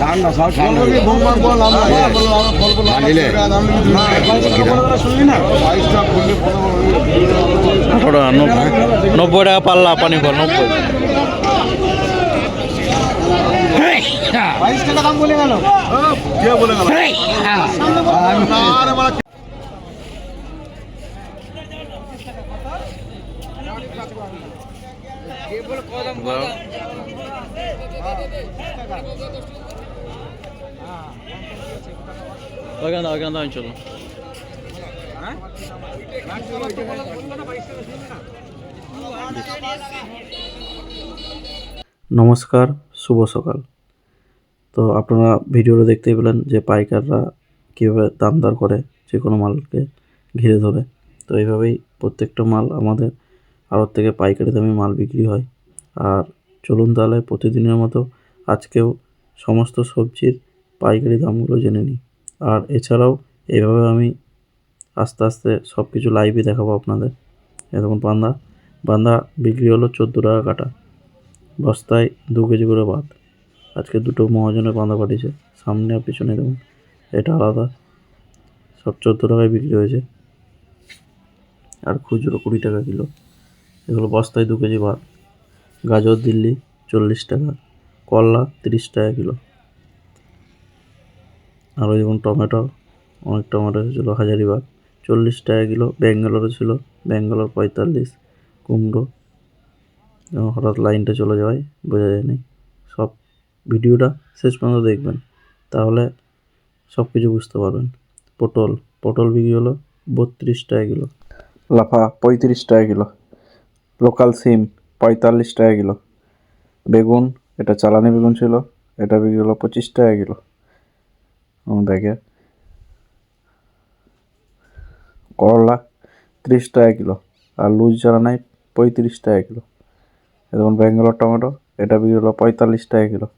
ঠান্ডা সব ঠান্ডা বলবি বৌমার বল আমরা বল আমরা বল বল আনিলে? না শুনলি না বাইশটা বললে আঠারো নব্বই টাকা পাল্লা পানি ফল নব্বই বাইশ টাকা দাম বলে গেল কে বলে গেল নমস্কার, শুভ সকাল। তো আপনারা ভিডিওটা দেখতেই পেলেন যে পাইকাররা কীভাবে দাম দর করে যে কোনো মালকে ঘিরে ধরে। তো এইভাবেই প্রত্যেকটা মাল আমাদের আড়ত থেকে পাইকারি দামে মাল বিক্রি হয়। আর চলুন তাহলে প্রতিদিনের মতো আজকেও সমস্ত সবজির পাইকারি দামগুলো জেনে নিই। আর এছাড়াও এভাবে আমি আস্তে আস্তে সব কিছু লাইভে দেখাবো আপনাদের। এরকম বান্দা বান্দা বিক্রি হলো চোদ্দ টাকা কাটা। বস্তায় দু কেজি করে ভাত। আজকে দুটো মহাজনের বাঁধা পাঠিয়েছে। সামনে আর পিছনে দেখুন, এটা আলাদা। সব চোদ্দ টাকায় বিক্রি হয়েছে। আর খুচরো কুড়ি টাকা কিলো। এগুলো বস্তায় দু কেজি ভাত। গাজর দিল্লি চল্লিশ টাকা। করলা তিরিশ টাকা কিলো। আর ওই যেমন টমেটো, অনেক টমেটো ছিল হাজারিবাগ চল্লিশ টাকা কিলো, ব্যাঙ্গালোরে ছিল, ব্যাঙ্গালোর পঁয়তাল্লিশ, কুমড়ো। এবং হঠাৎ লাইনটা চলে যাওয়ায় বোঝা যায়নি। সব ভিডিওটা শেষ পর্যন্ত দেখবেন, তাহলে সব কিছু বুঝতে পারবেন। পটল পটল বিক্রি হলো বত্রিশ টাকা কিলো। লাফা, পঁয়ত্রিশ টাকা কিলো। লোকাল সিম, পঁয়তাল্লিশ টাকা কিলো। বেগুন এটা চালানি বেগুন ছিল, এটা বিক্রি হলো পঁচিশ টাকা কিলো। আমার ব্যাগে করলা তিরিশ টাকা কিলো, আর লুজ চালানাই পঁয়ত্রিশ টাকা কিলো। যেমন ব্যাঙ্গালোর টমেটো, এটা বিক্রি হলো পঁয়তাল্লিশ টাকা কিলো।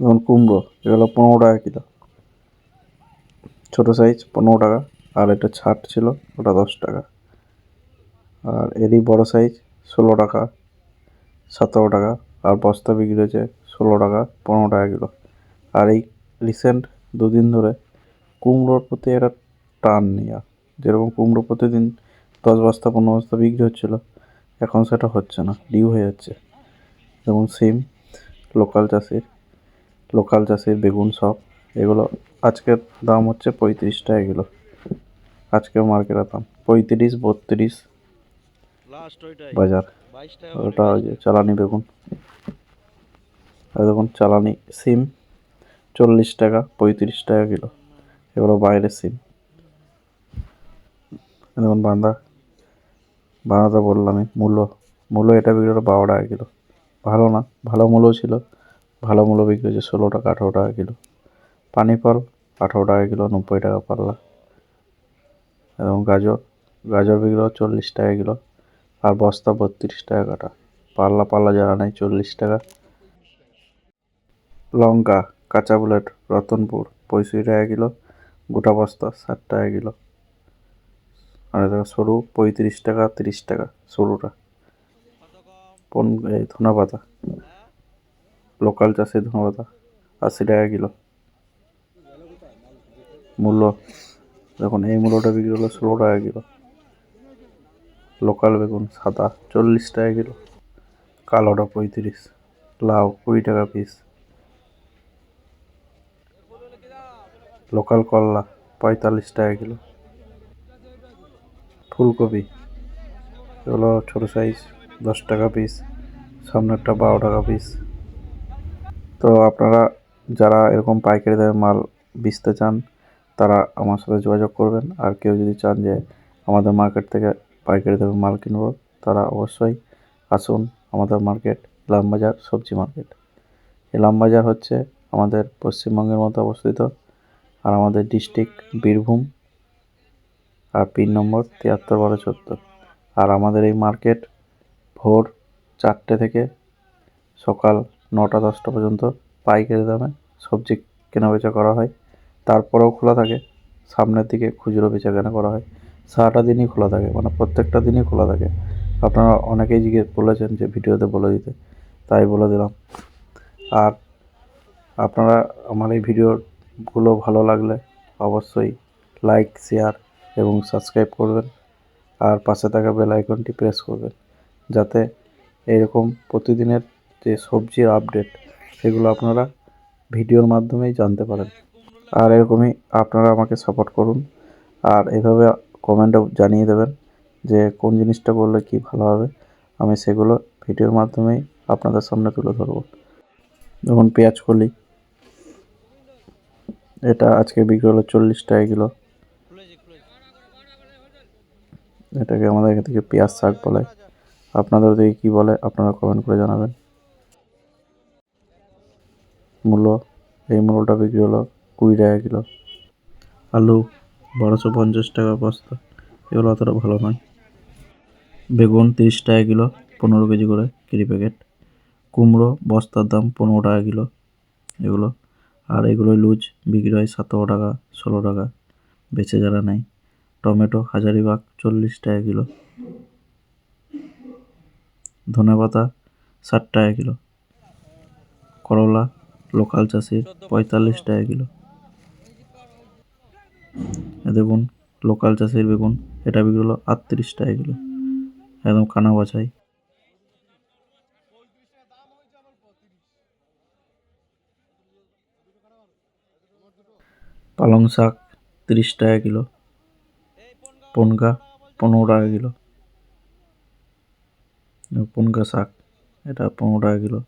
যেমন কুমড়ো এগুলো পনেরো টাকা কিলো। ছোটো সাইজ পনেরো টাকা। আর এটা ছাট ছিল, ওটা দশ টাকা। আর এরই বড় সাইজ ষোলো টাকা, সতেরো টাকা। আর বস্তা বিক্রি হয়েছে ষোলো টাকা, পনেরো টাকা কিলো। আর এই রিসেন্ট দুদিন ধরে কুমড়োর প্রতি একটা টান নেওয়া যেরকম কুমড়ো প্রতিদিন দশ বস্তা, পনেরো বস্তা বিক্রি হচ্ছিল, এখন সেটা হচ্ছে না ডিউ হয়ে যাচ্ছে। যেমন সিম লোকাল চাষির লোকাল চাষির বেগুন সব, এগুলো আজকের দাম হচ্ছে পঁয়ত্রিশ টাকা কিলো। আজকের মার্কেটের দাম পঁয়ত্রিশ বত্রিশ। বাজার। ওটা ওই যে চালানি বেগুন। আর দেখুন চালানি সিম চল্লিশ টাকা পঁয়ত্রিশ টাকা কিলো। এগুলো বাইরের সিম। দেখুন বান্দা বাঁধা বাঁধাটা বললামই মূল্য মূল্য এটা বিক্রি হলো বারো টাকা কিলো। ভালো না ভালো মূল্য ছিল। ভালো মূল্য বিক্রি হচ্ছে ষোলো টাকা আঠেরো টাকা কিলো। পানি ফল আঠেরো টাকা কিলো, নব্বই টাকা পাল্লা। এবং গাজর গাজর বিক্রি চল্লিশ টাকা কিলো। আর বস্তা বত্রিশ টাকা কাটা। পাল্লা পাল্লা যারা নেই চল্লিশ টাকা। লঙ্কা, কাঁচা বুলেট, রতনপুর, পঁয়ষট্টি টাকা কিলো। গোটা বস্তা ষাট টাকা কিলো। আর সরু পঁয়ত্রিশ টাকা, তিরিশ টাকা, সরুটা। ধনা পাতা লোকাল চাষের ধনা পাতা আশি টাকা কিলো। মূল্য, দেখুন, এই মূল্যটা বিক্রি হলো ষোলো টাকা কিলো। লোকাল বেগুন সাদা, চল্লিশ টাকা কিলো। কালোটা পঁয়ত্রিশ, লাউ কুড়ি টাকা পিস লোকাল করলা, পঁয়তাল্লিশ টাকা কিলো। ফুলকপি, এগুলো ছোটো সাইজ দশ টাকা পিস সামনেরটা বারো টাকা পিস তো আপনারা যারা এরকম পাইকারি দামে মাল বেচতে চান তারা আমার সাথে যোগাযোগ করবেন। আর কেউ যদি চান যে আমাদের মার্কেট থেকে পাইকারি দামে মাল কিনবো, তারা অবশ্যই আসুন আমাদের মার্কেট ইলামবাজার সবজি মার্কেট ইলামবাজার হচ্ছে আমাদের পশ্চিমবঙ্গের মধ্যে অবস্থিত। আর আমাদের ডিস্ট্রিক্ট বীরভূম, আর পিন নম্বর তিয়াত্তর বারো চোদ্দ। আর আমাদের এই মার্কেট ভোর চারটে থেকে সকাল নটা দশটা পর্যন্ত পাইকারি দামে সবজি কেনাবেচা করা হয়। তারপরেও খোলা থাকে। সামনের দিকে খুচরো বেচাকেনা করা হয়। সারাটা দিনই খোলা থাকে মানে প্রত্যেকটা দিনই খোলা থাকে। আপনারা অনেকেই জিজ্ঞেস বলেছেন যে ভিডিওতে বলে দিতে, তাই বলে দিলাম। আর আপনারা আমার এই ভিডিওগুলো ভালো লাগলে অবশ্যই লাইক, শেয়ার এবং সাবস্ক্রাইব করবেন। আর পাশে থাকা বেল আইকনটি প্রেস করবেন, যাতে এরকম প্রতিদিনের যে সবজির আপডেট, সেগুলো আপনারা ভিডিওর মাধ্যমেই জানতে পারেন। আর এরকমই আপনারা আমাকে সাপোর্ট করুন। আর এভাবে কমেন্টে জানিয়ে দেবেন যে কোন জিনিসটা করলে কি ভালো হবে। আমি সেগুলো ভিডিওর মাধ্যমেই আপনাদের সামনে তুলে ধরবো। যখন পেঁয়াজ কলি এটা আজকে বিক্রি হলো চল্লিশ টাকা কিলো। এটাকে আমাদের এখান থেকে পেঁয়াজ শাক বলে। আপনাদের ওদিকে কী বলে, আপনারা কমেন্ট করে জানাবেন। মূল্য, এই মূল্যটা বিক্রি হলো কুড়ি টাকা কিলো। আলু বারোশো পঞ্চাশ টাকা বস্তা। এগুলো অতটা ভালো নয়। বেগুন তিরিশ টাকা কিলো, পনেরো কেজি করে কেজি প্যাকেট কুমড়ো বস্তার দাম পনেরো টাকা কিলো এগুলো। আর এগুলো লুজ বিক্রি হয় সতেরো টাকা, ষোলো টাকা। বেচে যারা নেয়। টমেটো হাজারিবাগ চল্লিশ টাকা কিলো। ধনেপাতা ষাট টাকা কিলো। করলা, লোকাল চাষির পঁয়তাল্লিশ টাকা কিলো। দেখুন লোকাল চাষের বেগুন এটা বিক্রি হলো আটত্রিশ টাকা কিলো। একদম কানা বাছাই। পালং শাক তিরিশ টাকা কিলো। পনগা পনেরো টাকা কিলো। পনগা শাক, এটা পনেরো টাকা কিলো।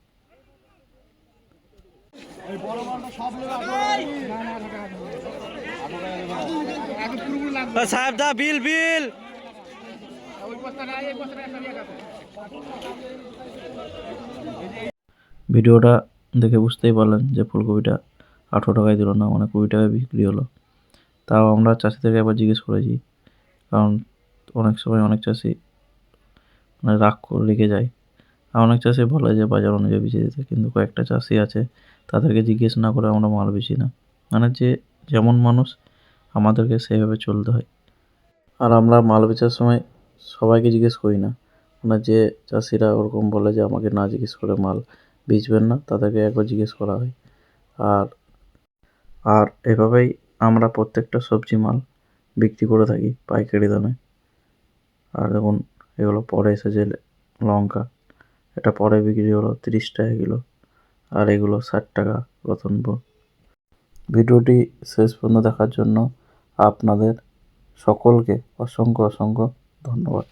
সাহেব দা, বিল বিল। ভিডিওটা দেখে বুঝতেই পারলেন যে ফুলকপিটা আঠেরো টাকায় দিল না মানে কুড়ি টাকায় বিক্রি হলো। তাও আমরা চাষিদেরকে একবার জিজ্ঞেস করেছি, কারণ অনেক সময় অনেক চাষি মানে রাগ করে রেখে যায়। আর অনেক চাষি বলে যে বাজার অনুযায়ী বেশি দিতে, কিন্তু কয়েকটা চাষি আছে, তাদেরকে জিজ্ঞেস না করে আমরা মাল বেশি না। মানে যে যেমন মানুষ আমাদেরকে সেইভাবে চলতে হয়। আর আমরা মাল বেচার সময় সবাইকে জিজ্ঞেস করি না। মানে যে চাষিরা ওরকম বলে যে আমাকে না জিজ্ঞেস করে মাল বেচবেন না, তাদেরকে একবার জিজ্ঞেস করা হয়। আর আর এভাবেই আমরা প্রত্যেকটা সবজি মাল বিক্রি করে থাকি পাইকারি দামে। আর দেখুন, এগুলো পরে এসেছে লঙ্কা। এটা পরে বিক্রি হলো তিরিশ টাকা কিলো। আর এগুলো ষাট টাকা রতনপুর ভিডিওটি শেষ পর্যন্ত দেখার জন্য আপনাদের সকলকে অসংখ্য অসংখ্য ধন্যবাদ।